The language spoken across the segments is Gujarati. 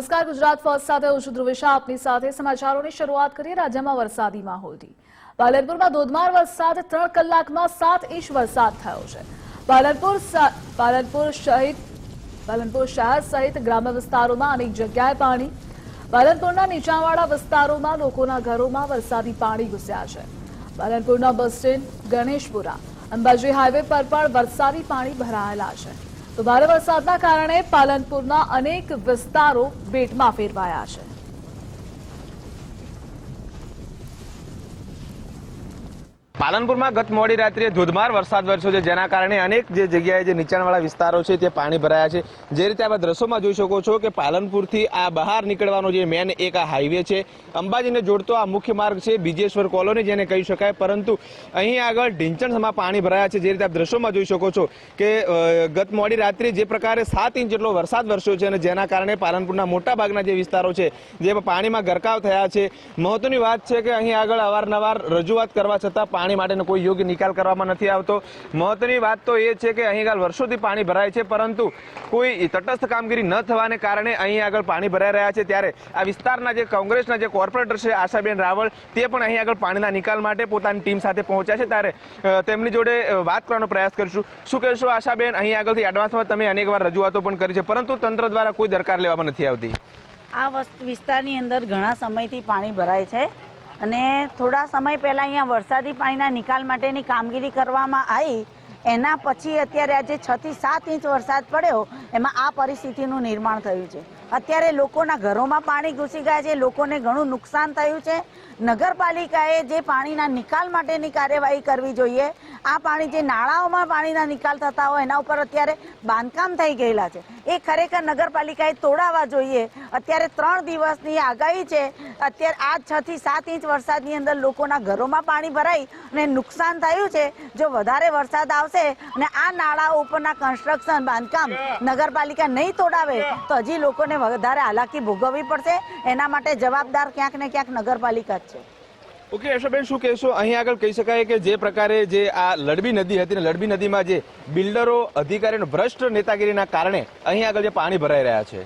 નમસ્કાર, ગુજરાત ફર્સ્ટ સાથે હું છું ધ્રુવિશા. આપની સાથે સમાચારોની શરૂઆત કરીએ રાજ્યમાં વરસાદી માહોલથી પાલનપુરમાં ધોધમાર વરસાદ, ત્રણ કલાકમાં સાત ઇંચ વરસાદ થયો છે. પાલનપુર પાલનપુર સહિત, પાલનપુર શહેર સહિત ગ્રામ્ય વિસ્તારોમાં અનેક જગ્યાએ પાણી. પાલનપુરના નીચાણવાળા વિસ્તારોમાં લોકોના ઘરોમાં વરસાદી પાણી ઘૂસ્યા છે. પાલનપુરના bus stand Ganeshpura. Ambaji highway પર પણ વરસાદી પાણી ભરાયેલા છે. તો ભારે વરસાદના કારણે પાલનપુરના અનેક વિસ્તારો બેટમાં ફેરવાયા છે. પાલનપુરમાં ગત મોડી રાત્રે ધોધમાર વરસાદ વરસ્યો છે. જેના કારણે અનેક જે જગ્યાએ જે નીચાણવાળા વિસ્તારો છે તે પાણી ભરાયા છે. જે રીતે આપ દ્રશ્યોમાં જોઈ શકો છો કે પાલનપુરથી આ બહાર નીકળવાનો જે મેન એક આ હાઈવે છે. અંબાજીને જોડતો આ મુખ્ય માર્ગ છે બીજેશ્વર કોલોની જેને કહી શકાય. પરંતુ અહીં આગળ ઢીંચણસમાં પાણી ભરાયા છે. જે રીતે આપ દ્રશ્યોમાં જોઈ શકો છો કે ગત મોડી રાત્રે જે પ્રકારે સાત ઇંચ જેટલો વરસાદ વરસ્યો છે અને જેના કારણે પાલનપુરના મોટા ભાગના જે વિસ્તારો છે જે પાણીમાં ગરકાવ થયા છે. મહત્વની વાત છે કે અહીં આગળ અવારનવાર રજૂઆત કરવા છતાં પાણી માટેનો કોઈ યોગ્ય નિકાલ કરવામાં નથી આવતો. મહત્વની વાત તો એ છે કે અહીં આગળ વર્ષોથી પાણી ભરાય છે, પરંતુ કોઈ તટસ્થ કામગીરી ન થવાને કારણે અહીં આગળ પાણી ભરાઈ રહ્યા છે. ત્યારે આ વિસ્તારના જે કોંગ્રેસના જે કોર્પોરેટર છે, આશાબેન રાવળ તે પણ અહીં આગળ પાણીના નિકાલ માટે પોતાની ટીમ સાથે પહોંચ્યા છે. ત્યારે તેમની જોડે વાત કરવાનો પ્રયાસ કરીશું. શું કહેશો આશાબેન, અહીં આગળથી એડવાન્સમાં તમે અનેક વાર રજૂઆતો પણ કરી છે, પરંતુ તંત્ર દ્વારા કોઈ દરકાર લેવામાં નથી આવતી. આ વસ્ત- વિસ્તારની અંદર ઘણા સમયથી પાણી ભરાય છે. અને થોડા સમય પહેલાં અહીંયા વરસાદી પાણીના નિકાલ માટેની કામગીરી કરવામાં આવી. એના પછી અત્યારે આજે છથી સાત ઇંચ વરસાદ પડ્યો. એમાં આ પરિસ્થિતિનું નિર્માણ થયું છે. અત્યારે લોકોના ઘરોમાં પાણી ઘૂસી ગયા છે. લોકોને ઘણું નુકસાન થયું છે. નગરપાલિકાએ જે પાણીના નિકાલ માટેની કાર્યવાહી કરવી જોઈએ આ પાણી જે નાળાઓમાં પાણીના નિકાલ થતા હોય એના ઉપર અત્યારે બાંધકામ થઈ ગયેલા છે. એ ખરેખર નગરપાલિકાએ તોડાવવા જોઈએ. અત્યારે ત્રણ દિવસની આગાહી છે. અત્યારે આ છ થી સાત ઇંચ વરસાદની અંદર લોકોના ઘરોમાં પાણી ભરાઈ અને નુકસાન થયું છે. જો વધારે વરસાદ આવશે અને આ નાળાઓ ઉપરના કન્સ્ટ્રક્શન બાંધકામ નગરપાલિકા નહીં તોડાવે તો હજી લોકોને વધારે હાલાકી ભોગવવી પડશે. એના માટે જવાબદાર ક્યાંક ને ક્યાંક નગરપાલિકા જ છે. ઓકે યશોબેન શું કહેશો? અહીં આગળ કહી શકાય કે જે પ્રકારે જે આ લડબી નદી હતી ને લડબી નદીમાં જે બિલ્ડરો અધિકારીનો ભ્રષ્ટ નેતાગીરીના કારણે અહીં આગળ જે પાણી ભરાઈ રહ્યા છે.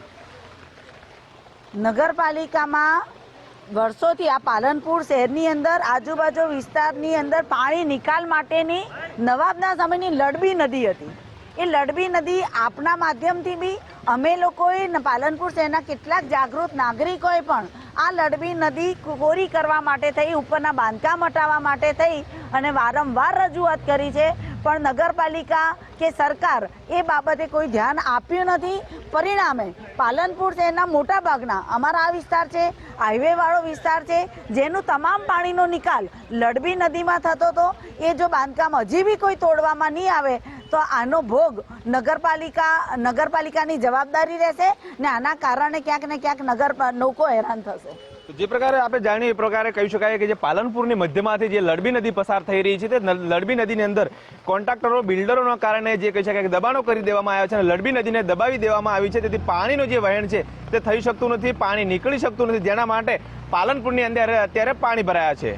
નગરપાલિકામાં વર્ષોથી આ પાલનપુર શહેરની અંદર આજુબાજુ વિસ્તારની અંદર પાણી નિકાલ માટેની નવાબના સમયની લડબી નદી હતી. એ લડબી નદી આપના માધ્યમથી બી અમે લોકોએ પાલનપુર શહેરના કેટલાક જાગૃત નાગરિકોએ પણ આ લડબી નદી કોરી કરવા માટે થઈ, ઉપરના બાંધકામ હટાવવા માટે થઈ અને વારંવાર રજૂઆત કરી છે. પણ નગરપાલિકા કે સરકાર એ બાબતે કોઈ ધ્યાન આપ્યું નથી. પરિણામે પાલનપુર શહેરના મોટા ભાગના અમારા આ વિસ્તાર છે હાઈવે વાળો વિસ્તાર છે, જેનું તમામ પાણીનો નિકાલ લડબી નદીમાં થતો હતો એ જો બાંધકામ હજી બી કોઈ તોડવામાં નહીં આવે તો આનો ભોગ નગરપાલિકા, નગરપાલિકાની જવાબદારી રહેશે ને આના કારણે ક્યાંક ને ક્યાંક નગર લોકો હેરાન થશે. જે પ્રકારે આપણે જાણીએ એ પ્રકારે કહી શકાય કે જે પાલનપુરની મધ્યમાંથી જે લડબી નદી પસાર થઈ રહી છે તે લડબી નદીની અંદર કોન્ટ્રાક્ટરો, બિલ્ડરોના કારણે જે કહી શકાય કે દબાણો કરી દેવામાં આવ્યા છે અને લડબી નદીને દબાવી દેવામાં આવી છે. તેથી પાણીનું જે વહેણ છે તે થઈ શકતું નથી, પાણી નીકળી શકતું નથી. જેના માટે પાલનપુરની અંદર અત્યારે પાણી ભરાયા છે.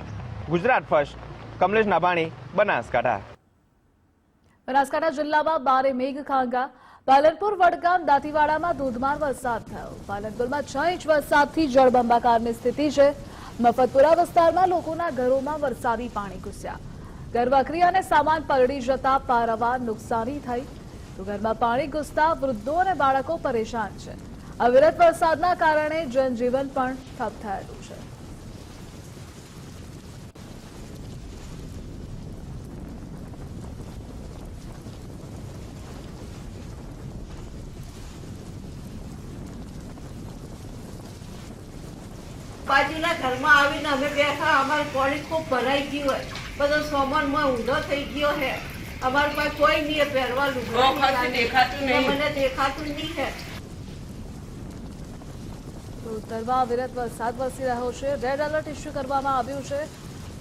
ગુજરાત ફર્સ્ટ, કમલેશ નાભાણી, બનાસકાંઠા. બનાસકાંઠા જિલ્લામાં બારે મેઘ ખાંગા. પાલનપુર, વડગામ, દાંતીવાડામાં ધોધમાર વરસાદ થયો. પાલનપુરમાં છ ઇંચ વરસાદથી જળબંબાકારની સ્થિતિ છે. મફતપુરા વિસ્તારમાં લોકોના ઘરોમાં વરસાદી પાણી ઘૂસ્યા. ઘરવખરી અને સામાન પલળી જતા પારાવાર નુકસાની થઈ. તો ઘરમાં પાણી ઘૂસતા વૃદ્ધો અને બાળકો પરેશાન છે. અવિરત વરસાદના કારણે જનજીવન પણ ઠપ થયેલું છે. બાજુના ઘરમાં આવીને અમે બેઠા અમારી પાણી ખૂબ ભરાઈ ગયું હોય. બધો સામાનમાં ઊંધો થઈ ગયો હે અમારું પાસે કોઈ નહીં પહેરવાનું દેખાતું નહીં. મને દેખાતું નહીં હે ઉત્તરમાં વિરત વરસાદ વરસી રહ્યો છે. રેડ એલર્ટ ઇસ્યુ કરવામાં આવ્યું છે.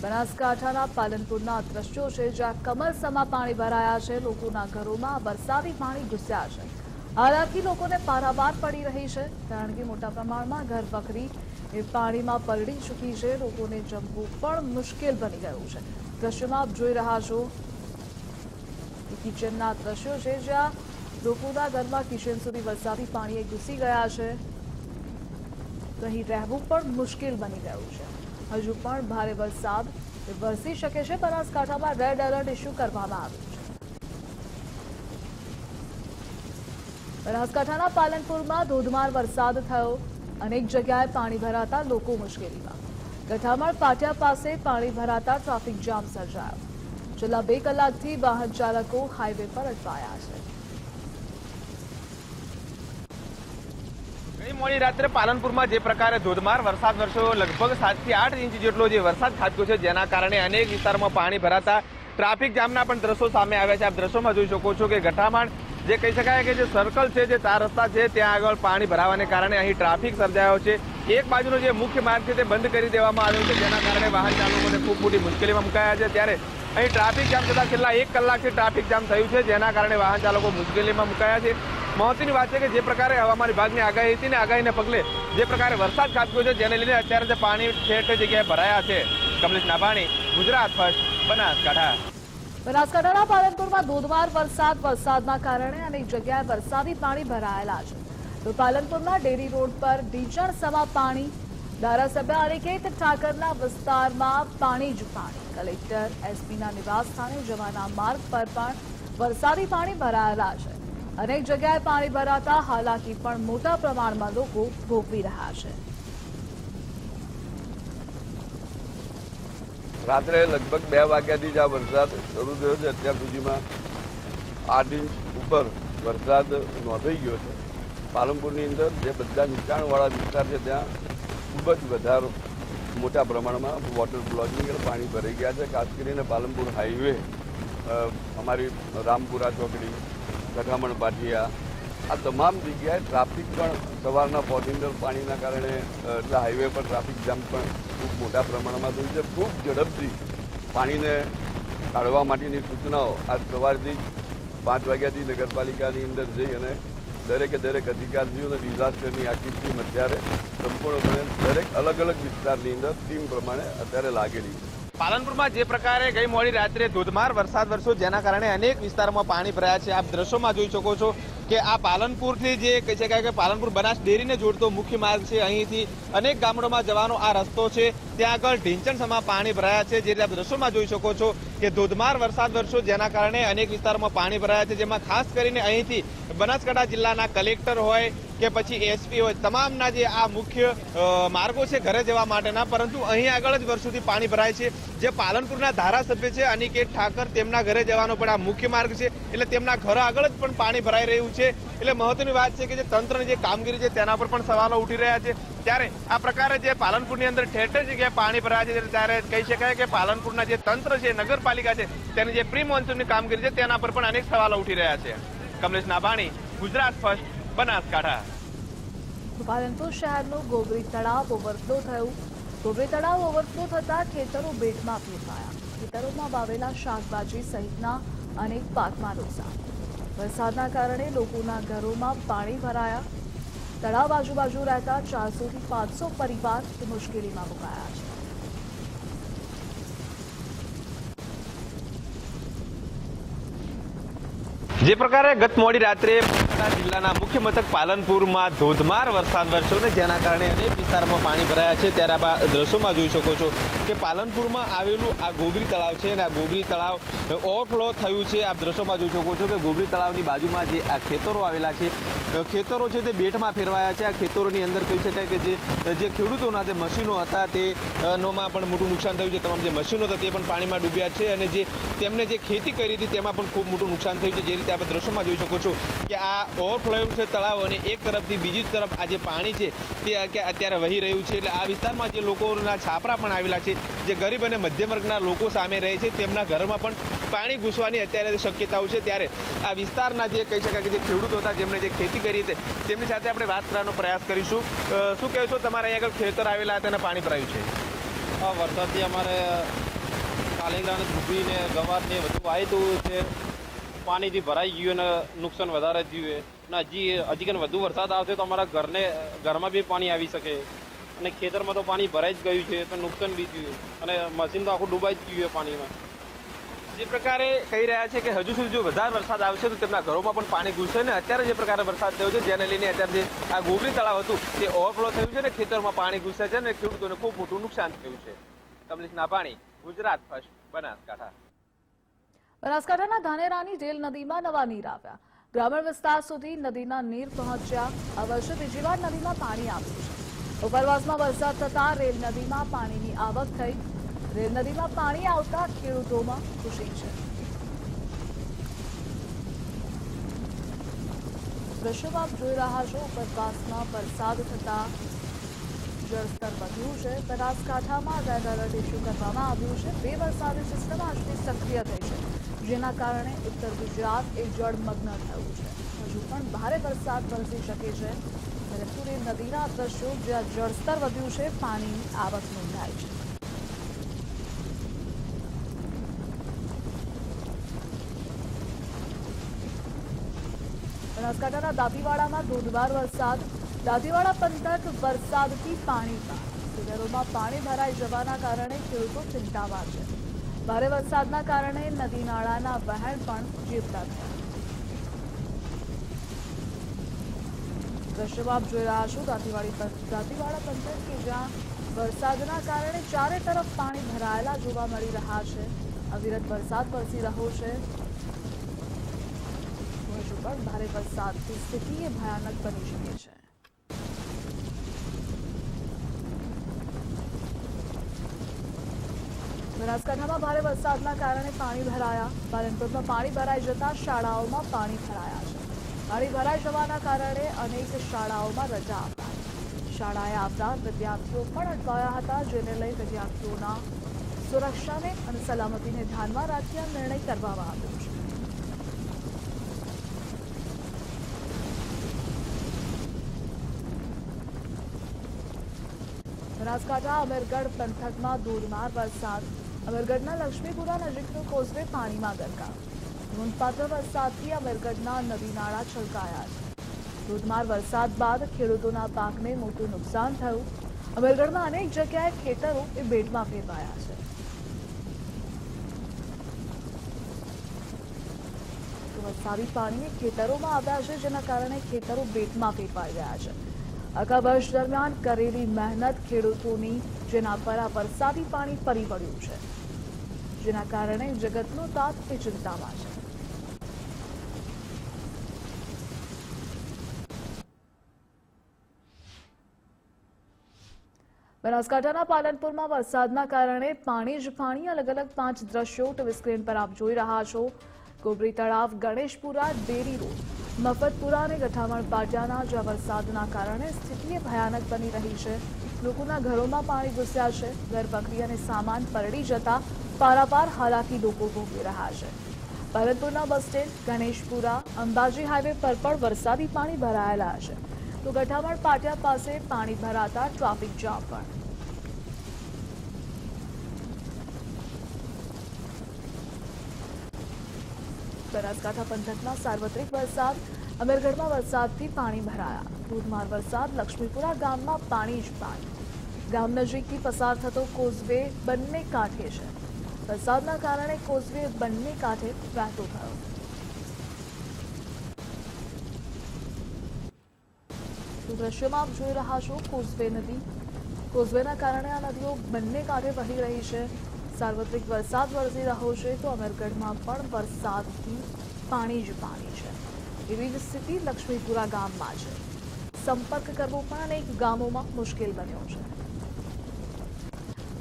બનાસકાંઠાના પાલનપુરના દ્રશ્યો છે જ્યાં કમરસમાં પાણી ભરાયા છે. લોકોના ઘરોમાં વરસાદી પાણી ઘૂસ્યા છે. હાલાકી લોકોને પારાવાર પડી રહી છે. કારણ કે મોટા પ્રમાણમાં ઘર વખરી એ પાણીમાં પલળી ચૂકી છે. લોકોને જમવું પણ મુશ્કેલ બની ગયું છે. દ્રશ્યમાં આપ જોઈ રહ્યા છો કિચનના દ્રશ્યો છે જ્યાં લોકોના ઘરમાં કિચન સુધી વરસાદી પાણીએ ઘૂસી ગયા છે. તો અહીં રહેવું પણ મુશ્કેલ બની ગયું છે. હજુ પણ ભારે વરસાદ વરસી શકે છે. બનાસકાંઠામાં રેડ એલર્ટ ઇસ્યુ કરવામાં આવ્યું છે. બનાસકાંઠાના પાલનપુરમાં ધોધમાર વરસાદ થયો. અનેક જગ્યાએ પાણી ભરાતા લોકો મુશ્કેલીમાં. ગઠામણ પાટિયા પાસે પાણી ભરાતા ટ્રાફિક જામ સર્જાયો. છેલ્લા બે કલાકથી વાહન ચાલકો હાઈવે પર અટવાયા છે. મોડી રાત્રે પાલનપુરમાં જે પ્રકારે ધોધમાર વરસાદ વરસ્યો, લગભગ સાતથી આઠ ઇંચ જેટલો જે વરસાદ ખાબક્યો છે, જેના કારણે અનેક વિસ્તારમાં પાણી ભરાતા ટ્રાફિક જામના પણ દ્રશ્યો સામે આવ્યા છે. આપ દ્રશ્યોમાં જોઈ શકો છો કે ગઠામણ જે કહી શકાય કે જે સર્કલ છે, જે ચાર રસ્તા છે, ત્યાં આગળ પાણી ભરાવાને કારણે અહીં ટ્રાફિક સર્જાયો છે. એક બાજુનો જે મુખ્ય માર્ગ છે, તે બંધ કરી દેવામાં આવ્યો છે, જેના કારણે વાહન ચાલકોને ખૂબ મોટી મુશ્કેલીમાં મુકાયા છે. ત્યારે અહીં ટ્રાફિક જામ થતાં છેલ્લા એક કલાકથી ટ્રાફિક જામ થયું છે, જેના કારણે વાહન ચાલકો મુશ્કેલીમાં મુકાયા છે. મહત્વની વાત છે કે જે પ્રકારે હવામાન વિભાગની આગાહી હતી ને આગાહીને પગલે જે પ્રકારે વરસાદ ખાબક્યો છે, જેને લીધે અત્યારે જે પાણી ઠેર ઠેર જગ્યાએ ભરાયા છે. કમલેશ નાભાણી, ગુજરાત ફર્સ્ટ, બનાસકાંઠા. બનાસકાંઠાના પાલનપુરમાં ધોધમાર વરસાદ, વરસાદના કારણે અનેક જગ્યાએ વરસાદી પાણી ભરાયેલા છે. તો પાલનપુરના ડેરી રોડ પર ડીચણ સમા પાણી, ધારાસભ્ય અનિકેત ઠાકરના વિસ્તારમાં પાણી જ પાણી. કલેક્ટર એસપીના નિવાસ સ્થાને જવાના માર્ગ પર પણ વરસાદી પાણી ભરાયેલા છે. અનેક જગ્યાએ પાણી ભરાતા હાલાકી પણ મોટા પ્રમાણમાં લોકો ભોગવી રહ્યા છે. રાત્રે લગભગ બે વાગ્યાથી જ આ વરસાદ શરૂ થયો છે. અત્યાર સુધીમાં આઠ ઇંચ ઉપર વરસાદ નોંધાઈ ગયો છે. પાલનપુરની અંદર જે બધા નીચાણવાળા વિસ્તાર છે, ત્યાં ખૂબ જ વધારે મોટા પ્રમાણમાં વોટર બ્લોકિંગ પાણી ભરાઈ ગયા છે. ખાસ કરીને પાલનપુર હાઈવે અમારી રામપુરા ચોકડી ગઠામણ પાટિયા આ તમામ જગ્યાએ ટ્રાફિક પણ સવારના પોર્ટિંગર પાણીના કારણે એટલે હાઈવે પર ટ્રાફિક જામ પણ ખૂબ મોટા પ્રમાણમાં થયું છે. ખૂબ ઝડપથી પાણીને કાઢવા માટેની સૂચનાઓ આજ સવારથી પાંચ વાગ્યાથી નગરપાલિકાની અંદર જઈ અને દરેકે દરેક અધિકારીઓને ડિઝાસ્ટરની આખી ટીમ અત્યારે સંપૂર્ણપણે દરેક અલગ અલગ વિસ્તારની અંદર ટીમ પ્રમાણે અત્યારે લાગેલી છે. પાલનપુરમાં જે પ્રકારે ગઈ મોડી રાત્રે ધોધમાર વરસાદ વરસ્યો, જેના કારણે અનેક વિસ્તારોમાં પાણી ભરાયા છે. આપ દ્રશ્યોમાં જોઈ શકો છો કે આ પાલનપુરથી જે કહી શકાય કે પાલનપુર બનાસ ડેરીને જોડતો મુખ્ય માર્ગ છે, અહીંથી અનેક ગામડોમાં જવાનો આ રસ્તો છે. ત્યાં આગળ ઢીંચણ સમા પાણી ભરાયા છે, જે આપ દ્રશ્યોમાં જોઈ શકો છો કે ધોધમાર વરસાદ વરસ્યો જેના કારણે અનેક વિસ્તારોમાં પાણી ભરાયા છે, જેમાં ખાસ કરીને અહીંથી બનાસકાંઠા જિલ્લાના કલેક્ટર હોય કે પછી એસપી હોય, તમામના જે આ મુખ્ય માર્ગો છે ઘરે જવા માટેના, પરંતુ અહીં આગળ જ વર્ષોથી પાણી ભરાય છે. જે પાલનપુરના ધારાસભ્ય છે, અનિકેત ઠાકર, તેમના ઘરે જવાનો પણ આ મુખ્ય માર્ગ છે, એટલે તેમના ઘર આગળ જ પણ પાણી ભરાઈ રહ્યું છે. એટલે મહત્વની વાત છે કે જે તંત્રની જે કામગીરી છે તેના પર પણ સવાલો ઉઠી રહ્યા છે. ત્યારે આ પ્રકારે જે પાલનપુરની અંદર ઠેર જગ્યાએ પાણી ભરાયા છે, ત્યારે કહી શકાય કે પાલનપુરના જે તંત્ર છે, નગરપાલિકા છે, તેની જે પ્રી મોન્સૂનની કામગીરી છે, તેના પર પણ અનેક સવાલો ઉઠી રહ્યા છે. કમલેશ નાભાણી, ગુજરાત ફર્સ્ટ, બનાસકાંઠા. પાલનપુર શહેરનું ગોબરી તળાવ ઓવરફ્લો થયું. ગોબરી તળાવ ઓવરફ્લો થતા ખેતરો બેટમાં ફેરવાયા. ખેતરોમાં વાવેલા શાકભાજી સહિતના અનેક પાકમાં નુકસાન. વરસાદના કારણે લોકોના ઘરોમાં પાણી ભરાયા. તળાવ આજુબાજુ રહેતા ચારસો થી પાંચસો પરિવાર મુશ્કેલીમાં મુકાયા છે. જે પ્રકારે ગત મોડી રાત્રે જિલ્લાના મુખ્ય મથક પાલનપુરમાં ધોધમાર વરસાદ વરસ્યો ને જેના કારણે અનેક વિસ્તારમાં પાણી ભરાયા છે. ત્યારે આ દ્રશ્યોમાં જોઈ શકો છો કે પાલનપુરમાં આવેલું આ ગોબરી તળાવ છે અને આ ગોબરી તળાવ ઓવરફ્લો થયું છે. આપ દ્રશ્યોમાં જોઈ શકો છો કે ગોબરી તળાવની બાજુમાં જે આ ખેતરો આવેલા છે ખેતરો છે તે બેટમાં ફેરવાયા છે. આ ખેતરોની અંદર કહી શકાય કે જે જે ખેડૂતોના જે મશીનો હતા તે નોમાં પણ મોટું નુકસાન થયું છે. તમામ જે મશીનો હતા તે પણ પાણીમાં ડૂબ્યા છે અને જે તેમણે જે ખેતી કરી હતી તેમાં પણ ખૂબ મોટું નુકસાન થયું છે. જે રીતે આપણે દ્રશ્યોમાં જોઈ શકો છો કે આ ઓવરફ્લો છે તળાવ અને એક તરફથી બીજી તરફ આ જે પાણી છે તે અત્યારે વહી રહ્યું છે. એટલે આ વિસ્તારમાં જે લોકોના છાપરા પણ આવેલા છે જે ગરીબ અને મધ્યમ વર્ગના લોકો સામે રહે છે, તેમના ઘરમાં પણ પાણી ઘૂસવાની અત્યારે શક્યતાઓ છે, ત્યારે આ વિસ્તારના જે કહી શકાય કે જે ખેડૂતો હતા, જેમણે જે ખેતી કરી હતી, તેમની સાથે આપણે વાત કરવાનો પ્રયાસ કરીશું. શું કહેશો? તમારે અહીંયા આગળ ખેતર આવેલા હતા અને પાણી ભરાયું છે. આ વરસાદથી અમારે કાલેંગરા ધૂપીને ગવારને બધું આવ્યું હતું તે પાણીથી ભરાઈ ગયું અને નુકસાન વધારે થયું અને હજી હજી વધુ વરસાદ આવશે તો અમારા ઘરને, ઘરમાં બી પાણી આવી શકે. અને ખેતરમાં તો પાણી ભરાઈ જ ગયું છે તો નુકસાન બી થયું. અને મશીન તો આખું ડૂબાઈ જ ગયું છે પાણીમાં. જે પ્રકારે કહી રહ્યા છે કે હજુ સુધી જો વધારે વરસાદ આવશે તો તેમના ઘરોમાં પણ પાણી ઘૂસશે ને અત્યારે જે પ્રકારે વરસાદ થયો છે જેને લઈને અત્યારે જે આ ગોબરી તળાવ હતું તે ઓવરફ્લો થયું છે ને ખેતરમાં પાણી ઘૂસે છે ને ખેડૂતોને ખૂબ મોટું નુકસાન થયું છે. કમલેશના પાણી ગુજરાત ફર્સ્ટ બનાસકાંઠા. બનાસકાંઠાના ધાનેરાની રેલ નદીમાં નવા નીર આવ્યા. ગ્રામીણ વિસ્તાર સુધી નદીના નીર પહોંચ્યા. આ વર્ષે બીજી વાર નદીમાં પાણી આવ્યું છે. ઉપરવાસમાં વરસાદ થતા રેલ નદીમાં પાણીની આવક થઈ. રેલ નદીમાં પાણી આવતા ખેડૂતોમાં ખુશી છે. દ્રશ્યો આપ જોઈ રહ્યા છો, ઉપરવાસમાં વરસાદ થતા જળસ્તર વધ્યું છે. બનાસકાંઠામાં રેડ એલર્ટ ઇસ્યુ કરવામાં આવ્યું છે. બે વરસાદી સિસ્ટમ આજથી સક્રિય થઈ છે, જેના કારણે ઉત્તર ગુજરાત એ જળમગ્ન થયું છે. હજુ પણ ભારે વરસાદ વરસી શકે છે. ત્યારે પૂરી નદીના દ્રશ્યો જ્યાં જળસ્તર વધ્યું છે પાણીની આવક નોંધાઈ છે બનાસકાંઠાના દાંતીવાડામાં ધોધમાર વરસાદ દાંતીવાડા પંથક વરસાદથી પાણીમાં ખેતરોમાં પાણી ભરાઈ જવાના કારણે ખેડૂતો ચિંતામાં છે ભારે વરસાદના કારણે નદી નાળાના વહેણ પણ જીવતા થયા દ્રશ્યમાં આપ જોઈ રહ્યા છો દાંતીવાડી દાંતીવાડા પંથક કે જ્યાં વરસાદના કારણે ચારે તરફ પાણી ભરાયેલા જોવા મળી રહ્યા છે. અવિરત વરસાદ વરસી રહ્યો છે. હજુ પણ ભારે વરસાદથી સ્થિતિ ભયાનક બની શકે છે. બનાસકાંઠામાં ભારે વરસાદના કારણે પાણી ભરાયા. પાલનપુરમાં પાણી ભરાઈ જતા શાળાઓમાં પાણી ભરાયા છે. પાણી ભરાઈ જવાના કારણે અનેક શાળાઓમાં રજા અપાઈ. શાળાએ આવતા વિદ્યાર્થીઓ પણ અટવાયા હતા, જેને લઈ વિદ્યાર્થીઓના સુરક્ષાને અને સલામતીને ધ્યાનમાં રાખી નિર્ણય કરવામાં આવ્યો છે. બનાસકાંઠા અમીરગઢ પંથકમાં ધોધમાર વરસાદ. અમીરગઢના લક્ષ્મીપુરા નજીકનું કોઝવે પાણીમાં ગરકાવ. નોંધપાત્ર વરસાદથી અમીરગઢના નદી નાળા છલકાયા છે. ધોધમાર વરસાદ બાદ ખેડૂતોના પાકને મોટું નુકસાન થયું. અમરગઢમાં અનેક જગ્યાએ ખેતરો એ બેટમાં ફેરવાયા છે. વરસાદી પાણી ખેતરોમાં આવ્યા છે, જેના કારણે ખેતરો બેટમાં ફેરવાઈ ગયા છે. આખા વર્ષ દરમિયાન કરેલી મહેનત ખેડૂતોની જેના પર આ વરસાદી પાણી ફરી વળ્યું છે. જેના કારણે જગતનો તાત એ ચિંતામાં છે. બનાસકાંઠાના પાલનપુરમાં વરસાદના કારણે પાણી જ પાણી અલગ અલગ પાંચ દ્રશ્યો ટીવી સ્ક્રીન પર આપ જોઈ રહ્યા છો. કોબરી તળાવ, ગણેશપુરા, ડેરી રોડ, મફતપુરા અને ગઠામણ પાટિયાના જ્યાં વરસાદના કારણે સ્થિતિ ભયાનક બની રહી છે. લોકોના ઘરોમાં પાણી ઘૂસ્યા છે. ઘર પકડી અને સામાન પરડી જતા પારાપાર હાલાકી લોકો ભોગવી રહ્યા છે. ભરતપુરના bus stand, Ganeshpura, Ambaji highway પર પણ વરસાદી પાણી ભરાયેલા છે. તો ગઠામણ પાટિયા પાસે પાણી ભરાતા ટ્રાફિક જામ પણ. બનાસકાંઠા પંથકમાં સાર્વત્રિક વરસાદ, અમીરગઢમાં વરસાદથી પાણી ભરાયા. ધોધમાર વરસાદ લક્ષ્મીપુરા ગામમાં પાણી જ પાણી. ગામ નજીકથી પસાર થતો કોઝવે બંને કાંઠે છે. વરસાદના કારણે કોઝવે બંને કાંઠે વહેતો થયો. દ્રશ્યમાં જોઈ રહ્યા છો કોઝવે નદી. કોઝવેના કારણે આ નદીઓ બંને કાંઠે વહી રહી છે. સાર્વત્રિક વરસાદ વરસી રહ્યો છે તો અમરગઢમાં પણ વરસાદથી પાણી જ પાણી છે. એવી જ સ્થિતિ લક્ષ્મીપુરા ગામમાં છે. સંપર્ક કરવો પણ અનેક ગામોમાં મુશ્કેલ બન્યો છે.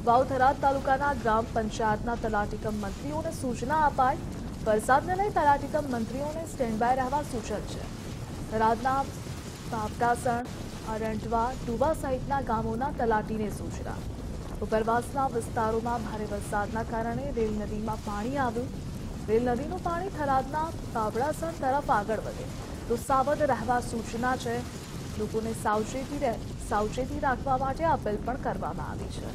વાવથરા તાલુકાના ગ્રામ પંચાયતના તલાટીકમ મંત્રીઓને સૂચના અપાઈ. વરસાદને લઈ તલાટીકમ મંત્રીઓને સ્ટેન્ડ બાય રહેવા સૂચન છે. થરાદના પાપટાસણ અરંટવા ડુબા સહિતના ગામોના તલાટીને સૂચના. ઉપરવાસના વિસ્તારોમાં ભારે વરસાદના કારણે રેલ નદીમાં પાણી આવ્યું. રેલ નદીનું પાણી થરાદના પાવડાસણ તરફ આગળ વધે. તો સાવધ રહેવા સૂચના છે. લોકોને સાવચેતી રહે, સાવચેતી રાખવા માટે અપીલ પણ કરવામાં આવી છે.